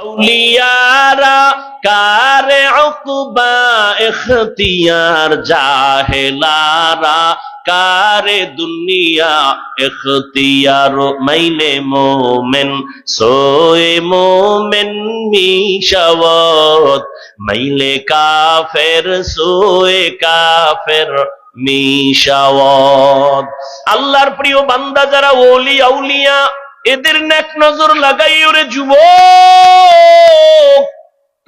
আউলিয়ারা, কারে উকবা ইখতিয়ার জাহেলারা, কারে দুনিয়া ইখতিয়ার মাইলে মোমেন, সোয়ে মোমেন মিশাওয়াত, মাইলে কাফের, সোয়ে কাফের মিশাওয়াত। আল্লাহর প্রিয় বান্দা যারা ওলি আউলিয়া, এদের নেক নজর লাগাই ওরে যুবক।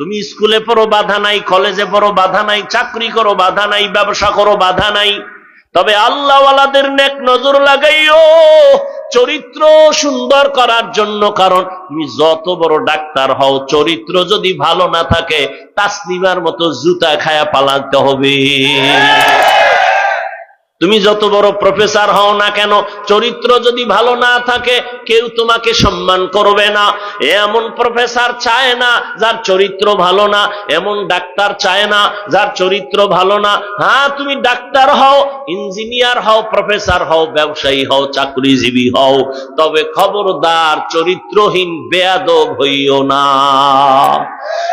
তুমি স্কুলে পড়ো, বাধা নাই, কলেজে পড়ো, বাধা নাই, চাকরি করো, বাধা নাই, ব্যবসা করো, বাধা নাই। তবে আল্লাহওয়ালাদের নেক নজর লাগাইও, চরিত্র সুন্দর করার জন্য, কারণ তুমি যত বড় ডাক্তার হও, চরিত্র যদি ভালো না থাকে, তাসনিমার মতো জুতা খায়া পালাতে হবে। তুমি যত বড় প্রফেসর হও না কেন, চরিত্র যদি ভালো না থাকে, কেউ তোমাকে সম্মান করবে না। এমন প্রফেসর চায় না, যার চরিত্র ভালো না। এমন ডাক্তার চায় না, যার চরিত্র ভালো না। হ্যাঁ তুমি ডাক্তার হও ইঞ্জিনিয়ার হও প্রফেসর হও, ব্যবসায়ী হও, চাকরিজীবী হও, তবে খবরদার, চরিত্রহীন, বেয়াদব হইও না।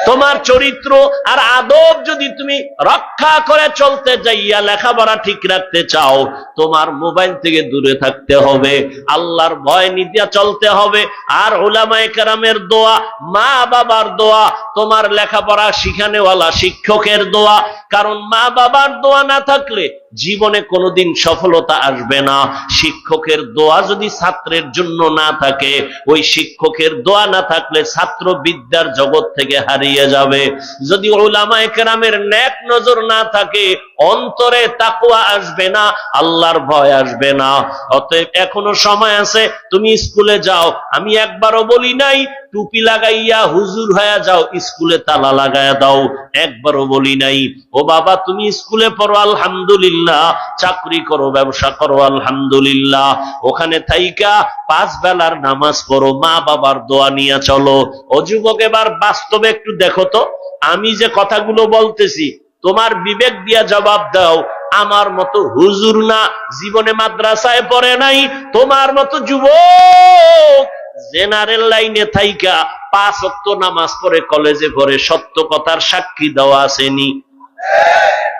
তোমার চরিত্র আর আদব যদি তুমি রক্ষা করে চলতে যাইয়া লেখাপড়া ঠিক রাখতে চাও তোমার মোবাইল থেকে দূরে থাকতে হবে। আল্লাহর ভয় নিতে চলতে হবে। আর ওলামায় কারামের দোয়া মা বাবার দোয়া তোমার লেখাপড়া শিখানেওয়ালা শিক্ষকের দোয়া, কারণ মা বাবার দোয়া না থাকলে জীবনে কোনোদিন সফলতা আসবে না। শিক্ষকের দোয়া যদি ছাত্রের জন্য না থাকে, ওই শিক্ষকের দোয়া না থাকলে ছাত্র বিদ্যার জগৎ থেকে হারিয়ে যাবে। যদি ওলামায়ে কেরামের ন্যাক নজর না থাকে, অন্তরে তাকুয়া আসবে না, আল্লাহর ভয় আসবে না। অতএব এখনও সময় আছে, তুমি স্কুলে যাও। আমি একবারও বলি নাই, টুপি লাগাইয়া হুজুর হয়ে যাও স্কুলে তালা লাগাইয়া দাও। একবারও বলি নাই, ও বাবা, তুমি স্কুলে পড়ো, আলহামদুলিল্লাহ। চাকরি করো, ব্যবসা করো, আলহামদুলিল্লাহ। ওখানে থাইকা পাঁচ বেলার নামাজ পড়ো, মা বাবার দোয়া নিয়ে চলো। ও যুবক, এবার বাস্তবে একটু দেখো তো, আমি যে কথাগুলো বলতেছি, তোমার বিবেক দিয়া জবাব দাও। আমার মতো হুজুর না জীবনে মাদ্রাসায় পড়ে নাই, তোমার মতো যুবক জেনারেল লাইনে থাইকা পাঁচ অক্ত নামাজ পড়ে কলেজে পড়ে সত্য কথার সাক্ষী দেওয়া আসেনি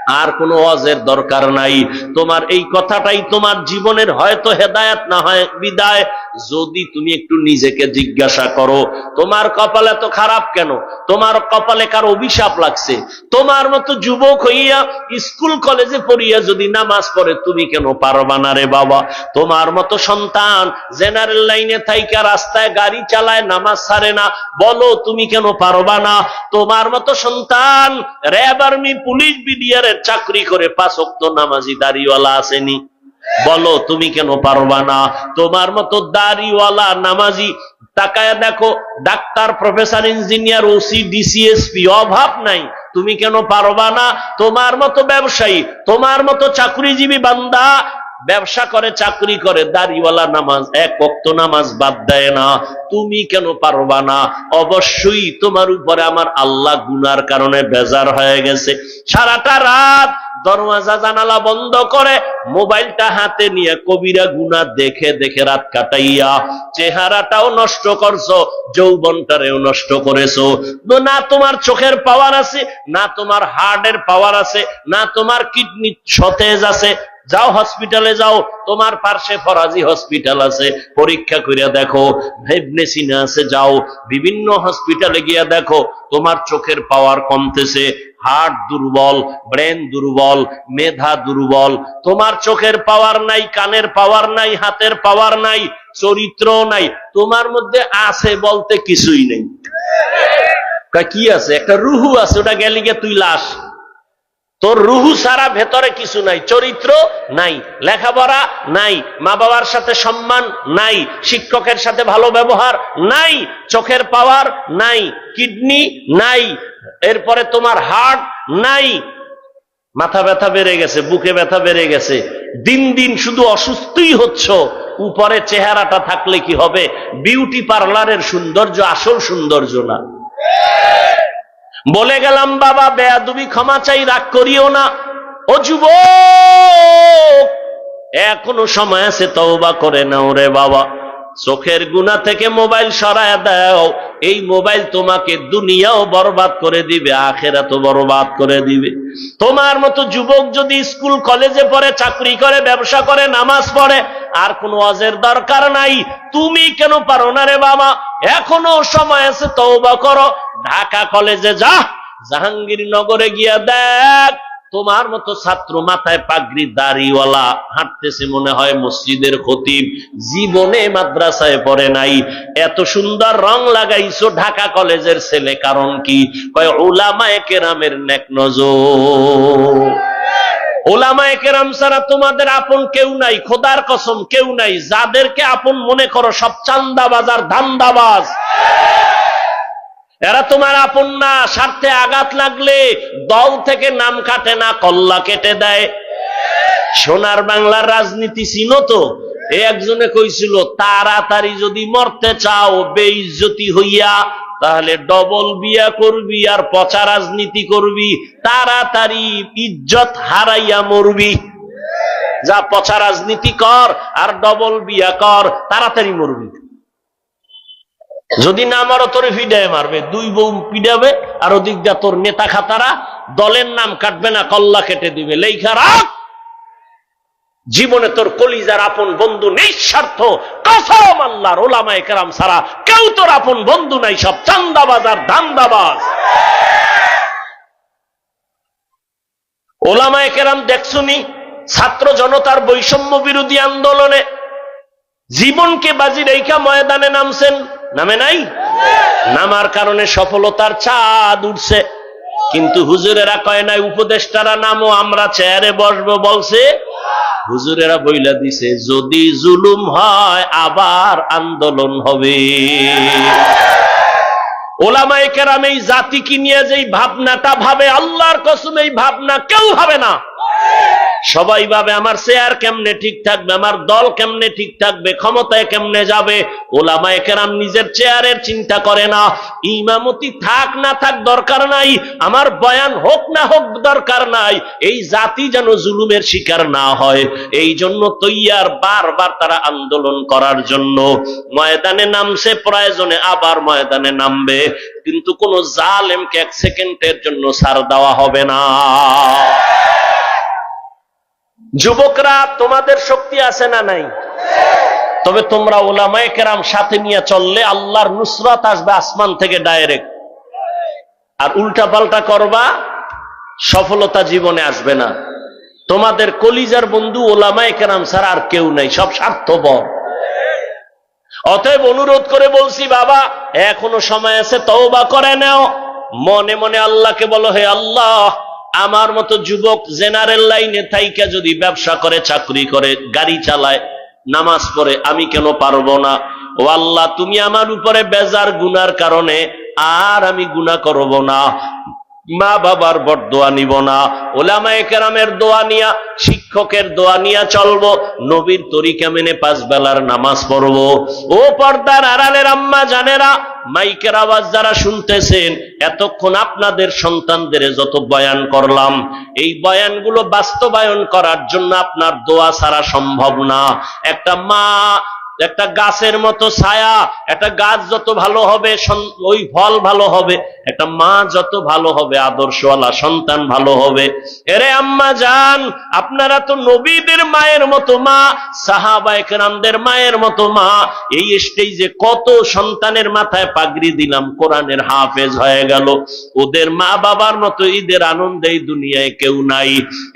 আর কোনো অজের দরকার নাই। তোমার এই কথাটাই তোমার জীবনের হয়তো হেদায়াত না হয়, বিদায়। যদি তুমি একটু নিজেকে জিজ্ঞাসা করো, তোমার কপাল এত খারাপ কেন? তোমার কপালে কার অভিশাপ লাগছে? তোমার মতো যুবক হইয়া স্কুল, কলেজে পড়িয়া যদি নামাজ পড়ে, তুমি কেন পারবা না রে বাবা? তোমার মতো সন্তান জেনারেল লাইনে থাইকা রাস্তায় গাড়ি চালায়, নামাজ ছাড়ে না, বলো তুমি কেন পারবা না? তোমার মতো সন্তান র্যাব আর্মি, পুলিশ বিডিআরের চাকরি করে পাঁচক্ত নামাজি দাড়িওয়ালা আসেনি। বলো, তুমি কেন পারবা না? তোমার মতো দাড়িওয়ালা নামাজি, তাকায় দেখো, doctor, professor, engineer, OC DCSP অভাব নাই। তুমি কেন পারবা না? তোমার মতো ব্যবসায়ী, তোমার মতো চাকরিজীবী বান্দা ব্যবসা করে, চাকরি করে, দাড়িওয়ালা নামাজ, এক অক্ত নামাজ বাদ দেয় না। তুমি কেন পারবা না? অবশ্যই তোমার উপরে আমার আল্লাহ গুনার কারণে বেজার হয়ে গেছে। সারাটা রাত দরওয়াজা জানালা বন্ধ করে, মোবাইলটা হাতে নিয়ে কবিরা গুনা দেখে দেখে রাত কাটাইয়া চেহারাটাও নষ্ট করছ, যৌবনটারেও নষ্ট করেছ। না তোমার চোখের পাওয়ার আছে, না তোমার হার্টের পাওয়ার আছে, না তোমার কিডনি সতেজ আছে যাও হসপিটালে যাও, তোমার পার্শ্বে ফরাজি হসপিটাল আছে। পরীক্ষা করে দেখো ভেবনেসিনা আছে, যাও। বিভিন্ন হসপিটালে গিয়া দেখো, তোমার চোখের পাওয়ার কমতেছে। হার্ট দুর্বল ব্রেন দুর্বল, মেধা দুর্বল। তোমার চোখের পাওয়ার নাই, কানের পাওয়ার নাই, হাতের পাওয়ার নাই চরিত্র নাই। তোমার মধ্যে আছে বলতে কিছুই নেই। কি আছে? একটা রুহু আছে, ওটা গেলি তুই লাশ। তোর রুহু সারা ভেতরে কিছু নাই, চরিত্র নাই, লেখাপড়া নাই মা বাবার সাথে সম্মান নাই, শিক্ষকের সাথে ভালো ব্যবহার নাই, চোখের পাওয়ার নাই, কিডনি নাই, এরপরে তোমার হার্ট নাই। মাথা ব্যথা বেড়ে গেছে, বুকে ব্যথা বেড়ে গেছে। দিন দিন শুধু অসুস্থই হচ্ছ, উপরে চেহারাটা থাকলে কি হবে? বিউটি পার্লারের সৌন্দর্য আসল সৌন্দর্য না। বলে গেলাম, বাবা, বেয়াদুবি ক্ষমা চাই, রাগ করিও না। ও যুব এখনও সময় আছে, তওবা করে নাও রে বাবা। চোখের গুণা থেকে মোবাইল সরায় দাও। এই মোবাইল তোমাকে দুনিয়াও বরবাদ করে দিবে, আখেরাতও বরবাদ করে দিবে। তোমার মতো যুবক যদি স্কুল, কলেজে পড়ে, চাকরি করে, ব্যবসা করে, নামাজ পড়ে, আর কোন অজের দরকার নাই, তুমি কেন পারো না রে বাবা? এখনও সময় আছে, তওবা করো। ঢাকা কলেজে যা, জাহাঙ্গীরনগরে গিয়া দেখ, তোমার মতো ছাত্র মাথায় পাগড়ি দাড়িওয়ালা হাঁটতেছে মনে হয় মসজিদের খতিব, জীবনে মাদ্রাসায় পড়ে নাই। এত সুন্দর রং লাগাইছো ঢাকা কলেজের ছেলে, কারণ কি? কয় ওলামায়ে কেরামের নেক নজর। ওলামায়ে কেরাম ছাড়া তোমাদের আপন কেউ নাই, খোদার কসম কেউ নাই, যাদেরকে আপন মনে করো সব চান্দাবাজ আর ধান্দাবাজ। এরা তোমার আপন না, স্বার্থে আঘাত লাগলে দল থেকে নাম কাটে না, কল্লা কেটে দেয়। সোনার বাংলার রাজনীতি চিনো তো? একজনে কইছিল, তাড়াতাড়ি যদি মরতে চাও, বেইজ্জতি হইয়া, তাহলে ডবল বিয়া করবি আর পচা রাজনীতি করবি। তাড়াতাড়ি ইজ্জত হারাইয়া মরবি। যা পচা রাজনীতি কর আর ডবল বিয়া কর, তাড়াতাড়ি মরবি। যদি না মারো, তোরে ফিডায় মারবে। দুই বউ পিডাবে, আর ওদিক দিয়া তোর নেতা খাতারা দলের নাম কাটবে না, কল্লা কেটে দিবে। লেখা রাখ! জীবনে তোর কলিজার আপন বন্ধু নিঃস্বার্থ, কসম আল্লাহর ওলামায়ে কেরাম সারা কেউ তোর আপন বন্ধু নাই, সব চান্দাবাজ আর ধান্দাবাজ। ওলামায়ে কেরাম দেখছুনি, ছাত্র জনতার বৈষম্য বিরোধী আন্দোলনে জীবনকে বাজি রেখা ময়দানে নামছেন। নামে নাই? নামার কারণে সফলতার চাঁদ উঠছে। কিন্তু হুজুরেরা কয় নাই, উপদেষ্টারা নামো, আমরা চেয়ারে বসবো, বলছে। হুজুরেরা বইলা দিছে, যদি জুলুম হয়, আবার আন্দোলন হবে। ওলামাই কেরাম এই জাতিকে নিয়ে যেই ভাবনাটা ভাবে, আল্লাহর কসম, এই ভাবনা কেউ ভাবে না। সবাই ভাবে আমার চেয়ার কেমনে ঠিক থাকবে, আমার দল কেমনে ঠিক থাকবে, ক্ষমতায় কেমনে যাবে? ওলামায় কেরাম নিজের চেয়ারের চিন্তা করে না। ইমামতি থাক না থাক দরকার নাই, আমার বয়ান হোক না হোক দরকার নাই, এই জাতি যেন জুলুমের শিকার না হয়। এই জন্য তৈয়ার বারবার তারা আন্দোলন করার জন্য। ময়দানে নামছে, প্রয়োজনে আবার ময়দানে নামবে। কিন্তু কোন জালেমকে এক সেকেন্ডের জন্য সার দেওয়া হবে না। যুবকরা, তোমাদের শক্তি আছে না নাই? তবে তোমরা ওলামায় কেরাম সাথে নিয়ে চললে আল্লাহর নুসরাত আসবে আসমান থেকে ডাইরেক্ট। আর উল্টা পাল্টা করবা, সফলতা জীবনে আসবে না। তোমাদের কলিজার বন্ধু ওলামায় কেরাম ছাড়া আর কেউ নাই, সব স্বার্থপর। অতএব অনুরোধ করে বলছি, বাবা, এখনও সময় আছে, তওবা করে নাও। মনে মনে আল্লাহকে বলো, হে আল্লাহ আমার মতো যুবক জেনারেল লাইনে থাইকা যদি ব্যবসা করে, চাকরি করে, গাড়ি চালায়, নামাজ পড়ে, আমি কেন পারব না? ও আল্লাহ, তুমি আমার উপরে বেজার গুনার কারণে আর আমি গুণা করব না। মা বাবার বট দোয়া নিব না ওলামায়ে কেরামের দোয়া নিয়া, শিক্ষকের দোয়া নিয়া চলবো, নবীর তরিকা মেনে পাঁচ বেলার নামাজ পড়ব। ও পর্দার আড়ালের আম্মা জানেরা, মাইকের আওয়াজ যারা শুনতেছেন, এতক্ষণ আপনাদের সন্তানদের যত বয়ান করলাম, এই বয়ানগুলো বাস্তবায়ন করার জন্য আপনার দোয়া ছাড়া সম্ভব না। একটা মা একটা গাছের মতো ছায়া, একটা গাছ যত ভালো হবে ওই ফল ভালো হবে, একটা মা যত ভালো হবে, আদর্শওয়ালা সন্তান ভালো হবে। এরে আম্মা যান আপনারা তো নবীদের মায়ের মতো মা সাহাবায়করামদের মায়ের মতো মা। এই স্টেজে কত সন্তানের মাথায় পাগড়ি দিলাম, কোরআনের হাফেজ হয়ে গেল। ওদের মা বাবার মতো ঈদের আনন্দে দুনিয়ায় কেউ নাই।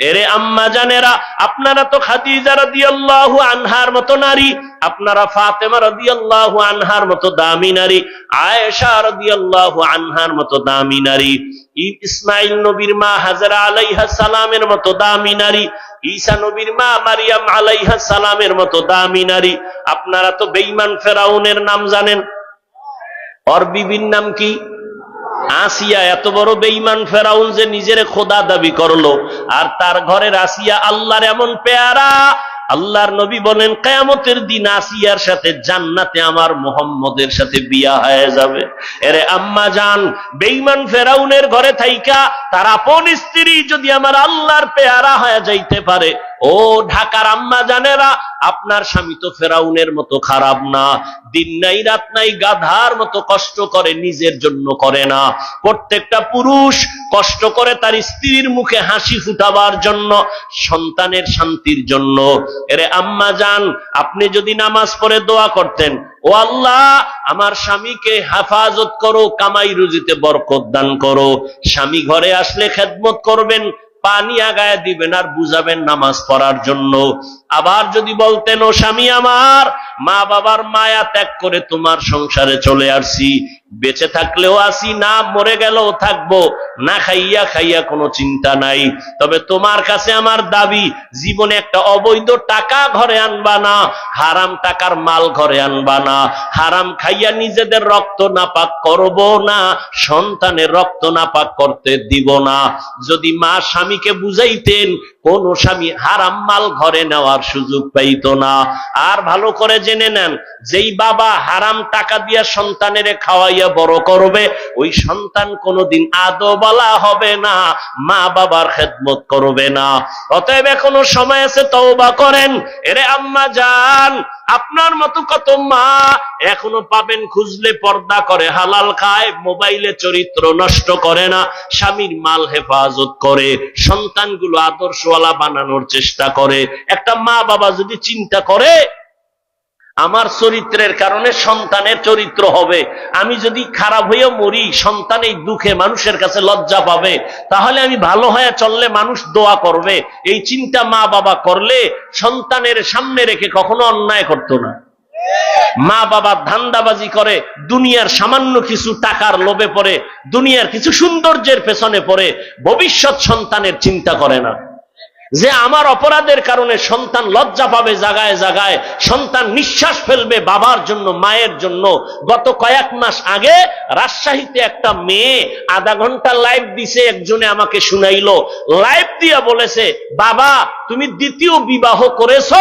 এরে আম্মা জানেরা, আপনারা তো খাদিজা রাদিয়াল্লাহু আনহার মতো নারী, আপনারা ফাতেমা রাদিয়াল্লাহু আনহার মতো দামি নারী, আয়েশা রাদিয়াল্লাহু আনহার মতো দামি নারী, ইসমাইল নবীর মা হাজরা আলাইহা সালামের মতো দামি নারী, ঈসা নবীর মা মারিয়াম আলাইহা সালামের মতো দামি নারী। আপনারা তো বেঈমান ফেরাউনের নাম জানেন। ওর বিবির নাম কি? আসিয়া, এত বড় বেঈমান ফেরাউন যে নিজের খোদা দাবি করল। আর তার ঘরের আসিয়া আল্লাহর এমন পেয়ারা আল্লাহর নবী বলেন, কেয়ামতের দিন আসিয়ার সাথে জান্নাতে আমার মোহাম্মদের সাথে বিয়া হয়ে যাবে। এরে আম্মা যান বেঈমান ফেরাউনের ঘরে থাইকা, তার আপন স্ত্রী যদি আমার আল্লাহর পেয়ারা হয়ে যাইতে পারে ও ঢাকার আম্মা জানেরা, আপনার স্বামী তো ফেরাউনের মতো খারাপ না। দিন নাই, রাত নাই, গাধার মতো কষ্ট করে, নিজের জন্য করে না। প্রত্যেকটা পুরুষ কষ্ট করে তার স্ত্রীর মুখে হাসি ফুটাবার জন্য, সন্তানের শান্তির জন্য। এরে আম্মা যান আপনি যদি নামাজ পড়ে দোয়া করতেন, ও আল্লাহ, আমার স্বামীকে হেফাজত করো, কামাই রুজিতে বরকত দান করো। স্বামী ঘরে আসলে খেদমত করবেন পানি আগায় দিবেন আর বুঝাবেন নামাজ পড়ার জন্য। আবার যদি বলতেন, ও স্বামী আমার, মা বাবার মায়া ত্যাগ করে তোমার সংসারে চলে আসছি। বেঁচে থাকলেও আসি, না মরে গেলেও থাকব। না খাইয়া খাইয়া কোনো চিন্তা নাই। তবে তোমার কাছে আমার দাবি, জীবনে একটা অবৈধ টাকা ঘরে আনবা না, হারাম টাকার মাল ঘরে আনবা না। হারাম খাইয়া নিজেদের রক্ত নাপাক করব না, সন্তানের রক্ত নাপাক করতে দিব না। যদি মা স্বামীকে বুঝাইতেন কোন স্বামী হারাম মাল ঘরে নেওয়ার সুযোগ পাইতো না। আর ভালো করে জেনে নেন, যেই বাবা হারাম টাকা দিয়া সন্তানের খাওয়াইয়া বড় করবে, ওই সন্তান কোনোদিন আদো বলা হবে না, মা বাবার খেদমত করবে না। অতএব এখনও সময় আছে, তওবা করেন। এরে আম্মা যান আপনার মতো কত মা এখনও পাবেন খুঁজলে পর্দা করে। হালাল খায়, মোবাইলে চরিত্র নষ্ট করে না, স্বামীর মাল হেফাজত করে, সন্তানগুলো আদর্শওয়ালা বানানোর চেষ্টা করে। একটা মা বাবা যদি চিন্তা করে আমার চরিত্রের কারণে সন্তানের চরিত্র হবে। আমি যদি খারাপ হয়েও মরি, সন্তান এই দুঃখে মানুষের কাছে লজ্জা পাবে। তাহলে আমি ভালো হয়ে চললে মানুষ দোয়া করবে। এই চিন্তা মা বাবা করলে সন্তানের সামনে রেখে কখনো অন্যায় করতো না। মা বাবা ধান্দাবাজি করে, দুনিয়ার সামান্য কিছু টাকার লোভে পড়ে, দুনিয়ার কিছু সৌন্দর্যের পেছনে পড়ে, ভবিষ্যৎ সন্তানের চিন্তা করে না। যে আমার অপরাধের কারণে সন্তান লজ্জা পাবে জাগায় জাগায়, সন্তান নিঃশ্বাস ফেলবে বাবার জন্য, মায়ের জন্য। গত কয়েক মাস আগে রাজশাহীতে একটা মেয়ে আধা ঘণ্টা লাইভ দিছে, একজনে আমাকে শুনাইলো। লাইভ দিয়া বলেছে, বাবা, তুমি দ্বিতীয় বিবাহ করেছ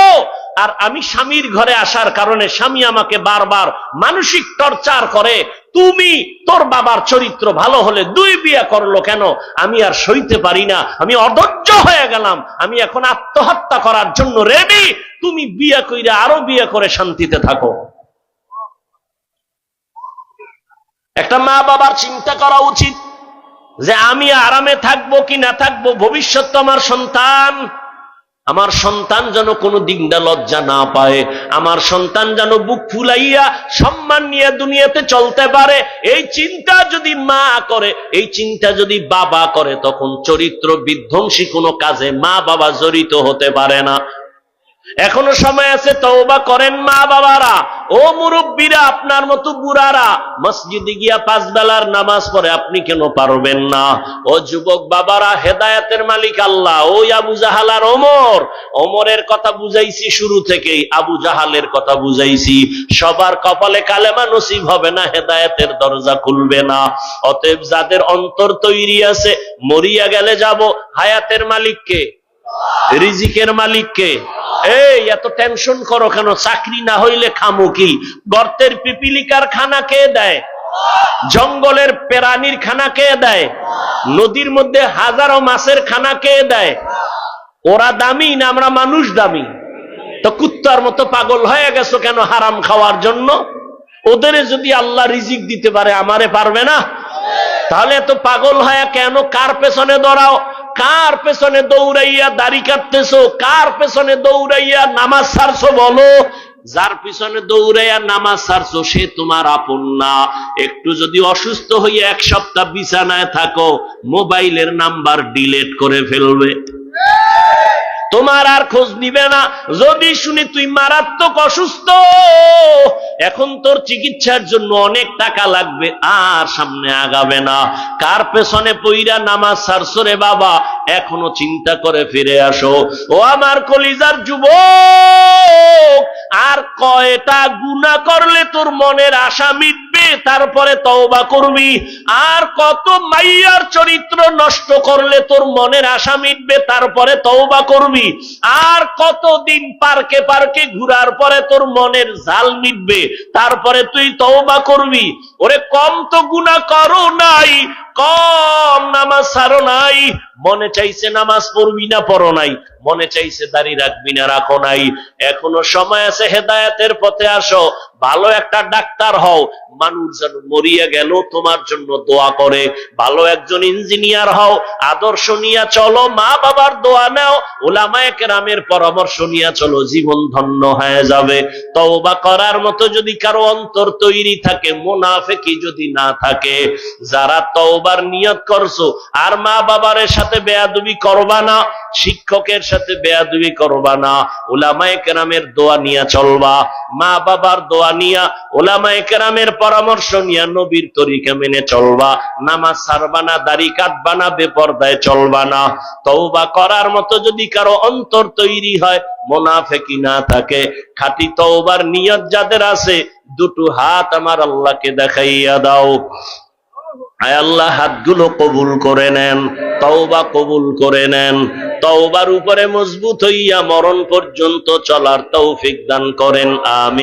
আর আমি স্বামীর ঘরে আসার কারণে স্বামী আমাকে বারবার মানসিক টর্চার করে তুমি তোর বাবার চরিত্র ভালো হলে দুই বিয়ে করল কেন? আমি আর সইতে পারি না। আমি অধৈর্য হয়ে গেলাম। আমি এখন আত্মহত্যা করার জন্য রেডি তুমি বিয়ে কইরা আরও বিয়ে করে শান্তিতে থাকো। একটা মা বাবার চিন্তা করা উচিত যে আমি আরামে থাকব কি না থাকব? ভবিষ্যৎ আমার সন্তান। আমার সন্তান যেন কোনো দিনটা লজ্জা না পায়, আমার সন্তান যেন বুক ফুলাইয়া সম্মান নিয়ে দুনিয়াতে চলতে পারে, এই চিন্তা যদি মা করে, এই চিন্তা যদি বাবা করে, তখন চরিত্র বিধ্বংসী কোনো কাজে মা বাবা জড়িত হতে পারে না। এখনও সময় আছে, তওবা করেন মা বাবারা। ও মুরব্বীরা, আপনার মতো বুড়ারা, মসজিদে গিয়া পাঁচ বেলার নামাজ পড়ে আপনি কেন পারবেন না? ও যুবক বাবারা, হেদায়েতের মালিক আল্লাহ ওই আবু জাহাল আর ওমর। ওমরের কথা বুঝাইছি শুরু থেকেই, আবু জাহালের কথা বুঝাইছি। সবার কপালে কালেমা নসিব হবে না, হেদায়েতের দরজা খুলবে না। অতএব যাদের অন্তর তৈরি আছে, মরিয়া গেলে যাব। হায়াতের মালিককে, রিজিকের মালিককে। এই, এত টেনশন করো কেন? চাকরি না হইলে খামু কি? গর্তের পিপিলিকার খানা কে দেয়? জঙ্গলের প্রাণীর খানা কে দেয়? নদীর মধ্যে হাজারো মাছের খানা কে দেয়? ওরা দামি না আমরা মানুষ দামি? তো কুত্তার মতো পাগল হয়ে গেছো কেন হারাম খাওয়ার জন্য? ওদের যদি আল্লাহ রিজিক দিতে পারে, আমারে পারবে না? তাহলে এত পাগল হয়ে কেন কার পেছনে দৌড়াও? কার পেছনে দৌড়াইয়া দাড়ি কাটতেছো? কার পেছনে দৌড়াইয়া নামাজ ছাড়ছো বলো? যার পিছনে দৌড়াইয়া নামাজ ছাড়ছো, সে তোমার আপন না। একটু যদি অসুস্থ হইয়া এক সপ্তাহ বিছানায় থাকো, মোবাইলের নাম্বার ডিলেট করে ফেলবে। তোমার আর খোঁজ নিবে না। যদি শুনি তুই মারাত্মক অসুস্থ, এখন তোর চিকিৎসার জন্য অনেক টাকা লাগবে, আর সামনে আগাবে না। কার পেছনে পইরা নামাজ সারছো রে বাবা? এখনও চিন্তা করে ফিরে আসো। ও আমার কলিজার যুবক, আর কয়টা গুণা করলে তোর মনের আশা মিটবে, তারপরে তওবা করবি। আর কত মাইয়ার চরিত্র নষ্ট করলে তোর মনের আশা মিটবে, তারপরে তওবা করবি। আর কত দিন পার্কে পার্কে ঘুরার পরে তোর মনের জাল মিটবে, তারপরে তুই তওবা করবি। ওরে, কম তো গুণা করো নাই কম নামাজ সারো নাই। মনে চাইছে নামাজ পড়বি না পড়ো নাই। মনে চাইছে দাড়ি রাখবি না, রাখো নাই। এখনও সময় আছে হেদায়েতের পথে আসো। ভালো একটা ডাক্তার হও। মানুষ যেন মরিয়া গেল, তোমার জন্য দোয়া করে। ভালো একজন ইঞ্জিনিয়ার হও। আদর্শ নিয়ে চলো মা বাবার দোয়া নাও। ওলামায় কেরামের পরামর্শ নিয়ে চলো, জীবন ধন্য হয়ে যাবে। তওবা করার মতো যদি কারও অন্তর তৈরি থাকে, মুনাফেকি যদি না থাকে, যারা তওবার নিয়ত করছ। আর মা বাবার সাথে বেয়াদবি করবা না, শিক্ষকের সাথে বেয়াদবি করবা না। ওলামায়ে কেরামের দোয়া নিয়ে চলবা। মা বাবার দোয়া নিয়া ওলামায়ে কেরামের পরামর্শ নিয়া নবীর তরিকা মেনে চলবা। নামাজ ছাড়বা না, দাড়ি কাটবা না, বেপর্দায় চলবা না। তওবা করার মতো যদি কারও অন্তর তৈরি হয়, মোনাফেকি না থাকে। খাঁটি তওবার নিয়ত যাদের আছে, দুটো হাত আমার আল্লাহকে দেখাইয়া দাও। আয় আল্লাহ, হাতগুলো কবুল করে নেন, তওবা কবুল করে নেন। তওবার উপরে মজবুত হইয়া মরণ পর্যন্ত চলার তৌফিক দান করেন আমি